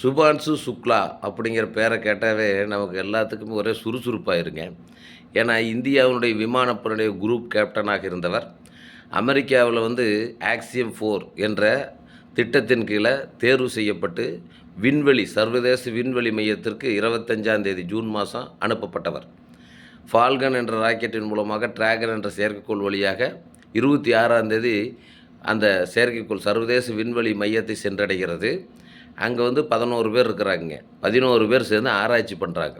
சுபான்சு சுக்லா அப்படிங்கிற பேரை கேட்டாவே நமக்கு எல்லாத்துக்குமே ஒரே சுறுசுறுப்பாயிருங்க. ஏன்னா இந்தியாவினுடைய விமானப்படையுடைய குரூப் கேப்டனாக இருந்தவர் அமெரிக்காவில் வந்து ஆக்சியம் ஃபோர் என்ற திட்டத்தின் கீழே தேர்வு செய்யப்பட்டு விண்வெளி சர்வதேச விண்வெளி மையத்திற்கு இருபத்தஞ்சாம் தேதி ஜூன் மாதம் அனுப்பப்பட்டவர். ஃபால்கன் என்ற ராக்கெட்டின் மூலமாக டிராகன் என்ற செயற்கைக்கோள் வழியாக இருபத்தி ஆறாம் தேதி அந்த செயற்கைக்கோள் சர்வதேச விண்வெளி மையத்தை சென்றடைகிறது. அங்கே வந்து பதினோரு பேர் இருக்கிறாங்க. பதினோரு பேர் சேர்ந்து ஆராய்ச்சி பண்ணுறாங்க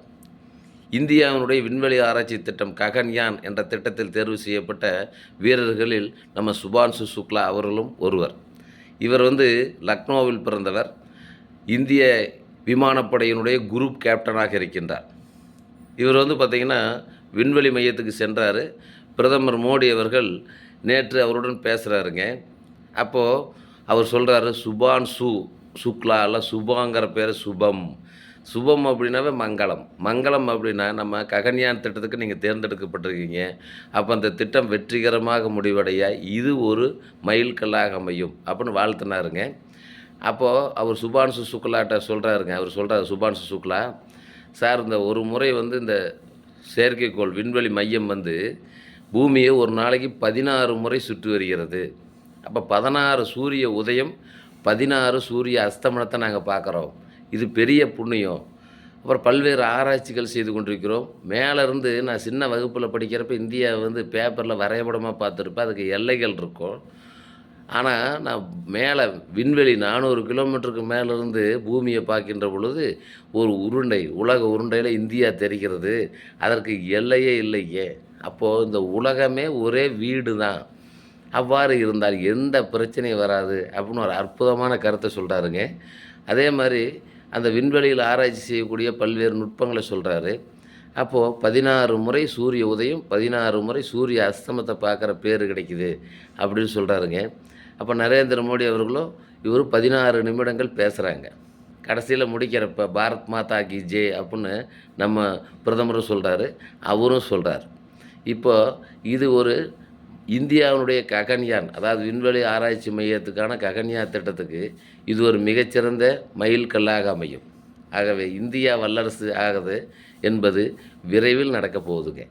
இந்தியாவினுடைய விண்வெளி ஆராய்ச்சி திட்டம் ககன்யான் என்ற திட்டத்தில் தேர்வு செய்யப்பட்ட வீரர்களில் நம்ம சுபான்சு சுக்லா அவர்களும் ஒருவர். இவர் வந்து லக்னோவில் பிறந்தவர். இந்திய விமானப்படையினுடைய குரூப் கேப்டனாக இருக்கின்றார். இவர் வந்து பார்த்திங்கன்னா விண்வெளி மையத்துக்கு சென்றார். பிரதமர் மோடி அவர்கள் நேற்று அவருடன் பேசுகிறாருங்க அப்போது அவர் சொல்கிறாரு சுபான் சு சுக்லா இல்லை பேர் சுபம். சுபம் அப்படின்னாவே மங்களம். மங்களம் அப்படின்னா நம்ம ககன்யான் திட்டத்துக்கு நீங்கள் தேர்ந்தெடுக்கப்பட்டிருக்கீங்க. அப்போ அந்த திட்டம் வெற்றிகரமாக முடிவடைய. இது ஒரு மைல்கல்லாக அமையும் அப்படின்னு வாழ்த்தினாருங்க. அப்போது அவர் சுபான்சு சுக்லாட்ட சொல்கிறாருங்க அவர் சொல்கிறார் சுபான்சு சுக்லா சார் இந்த ஒரு முறை வந்து இந்த செயற்கைக்கோள் விண்வெளி மையம் வந்து பூமியை ஒரு நாளைக்கு பதினாறு முறை சுற்றி வருகிறது. அப்போ பதினாறு சூரிய உதயம் பதினாறு சூரிய அஸ்தமனத்தை நாங்கள் பார்க்குறோம். இது பெரிய புண்ணியம். அப்புறம் பல்வேறு ஆராய்ச்சிகள் செய்து கொண்டிருக்கிறோம். மேலேருந்து நான் சின்ன வகுப்பில் படிக்கிறப்ப இந்தியா வந்து பேப்பரில் வரைபடமாக பார்த்துருப்பேன். அதுக்கு எல்லைகள் இருக்கும். ஆனால் நான் மேலே விண்வெளி நானூறு கிலோமீட்டருக்கு மேலேருந்து பூமியை பார்க்கின்ற பொழுது ஒரு உருண்டை உலக உருண்டையில் இந்தியா தெரிகிறது. அதற்கு எல்லையே இல்லையே. அப்போது இந்த உலகமே ஒரே வீடு தான் அவ்வாறு இருந்தால் எந்த பிரச்சனையும் வராது அப்படின்னு ஒரு அற்புதமான கருத்தை சொல்கிறாருங்க அதே மாதிரி அந்த விண்வெளியில் ஆராய்ச்சி செய்யக்கூடிய பல்வேறு நுட்பங்களை சொல்கிறாரு அப்போது பதினாறு முறை சூரிய உதயம் பதினாறு முறை சூரிய அஸ்தமத்தை பார்க்குற பேர் கிடைக்குது அப்படின்னு சொல்கிறாருங்க அப்போ நரேந்திர மோடி அவர்களும் இவர் பதினாறு நிமிடங்கள் பேசுகிறாங்க கடைசியில் முடிக்கிறப்ப பாரத் மாதா கி ஜே அப்படின்னு நம்ம பிரதமரும் சொல்கிறாரு அவரும் சொல்கிறார் இப்போ இது ஒரு இந்தியாவினுடைய ககன்யான் அதாவது விண்வெளி ஆராய்ச்சி மையத்துக்கான ககன்யான் திட்டத்துக்கு இது ஒரு மிகச்சிறந்த மயில்கல்லாக அமையும். ஆகவே இந்தியா வல்லரசு ஆகுது என்பது விரைவில் நடக்கப் போகுதுங்க.